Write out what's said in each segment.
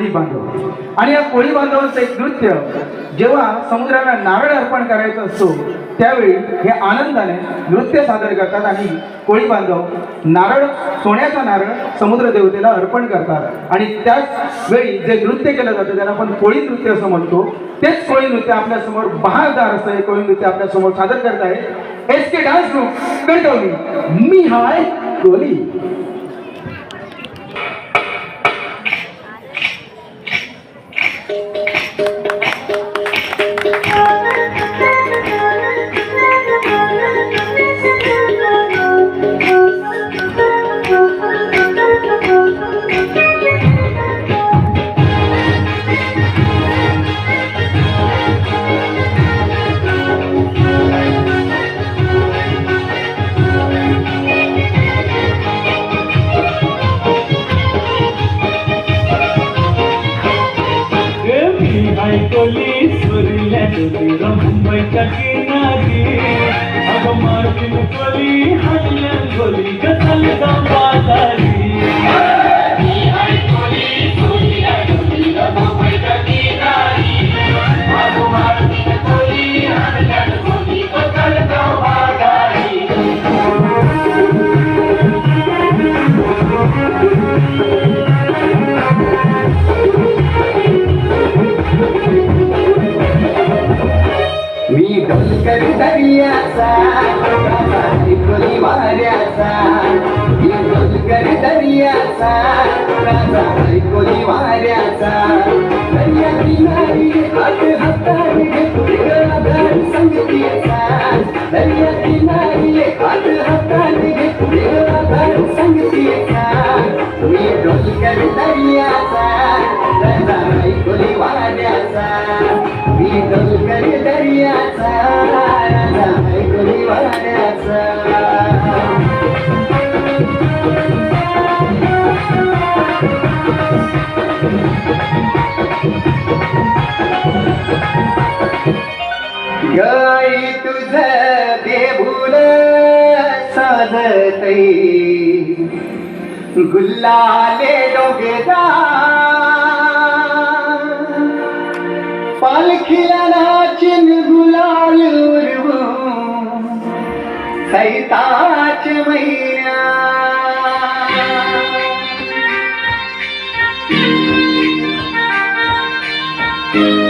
कोळी बांधव. आणि या कोळी बांधवांचं एक नृत्य जेव्हा समुद्राला नारळ अर्पण करायचं असतो त्यावेळी हे आनंदाने नृत्य सादर करतात आणि कोळी बांधव नारळ सोन्याचा नारळ समुद्र देवतेला अर्पण करतात. आणि त्याच वेळी जे नृत्य केलं जातं त्याला आपण कोळी नृत्य असं म्हणतो. तेच कोळी नृत्य आपल्यासमोर बहारदार असं हे कोळी नृत्य आपल्यासमोर सादर करत आहे S K dance group Kankavli मी हाय कोली Agam martin kali, hanyan kali, kasal dam bazari. दर्याचा कोली वाऱ्याचा मी दर्याचा राजा ऐकोली वाऱ्याचा दर्या किनारी हात हाताने आधार संगतीचा दर्या किनारी हात हाताने संगतीचा मी डोलकर दर्याचा राजा वाऱ्याचा मी दर्याचा साजतई गुल्लाले डोगेदा। पालखीला नाचिन गुलाल उरवू। सैताच मैया you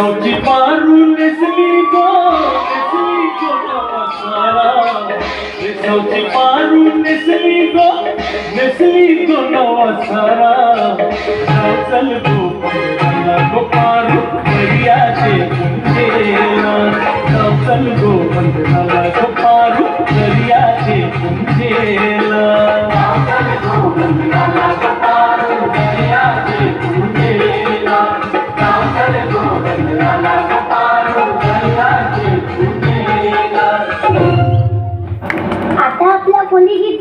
बेसावची पारू नेसली गो नेसली गो नवसारा बेसावची पारू नेसली गो नेसली गो नवसारा चल गो चल दर्याचे चल दर्याचे चल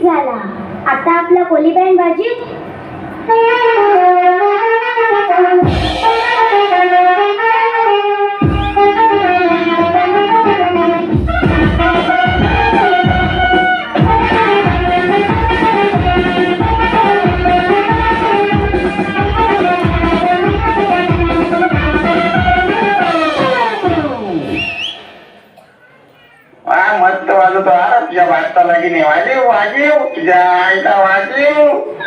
झाला. आता आपला कोली बँड बाजीत मस्त वाजवतो अरे तुझ्या वाजता लगीने वाजीव वाजीव. तुझ्या आईला वाजीव.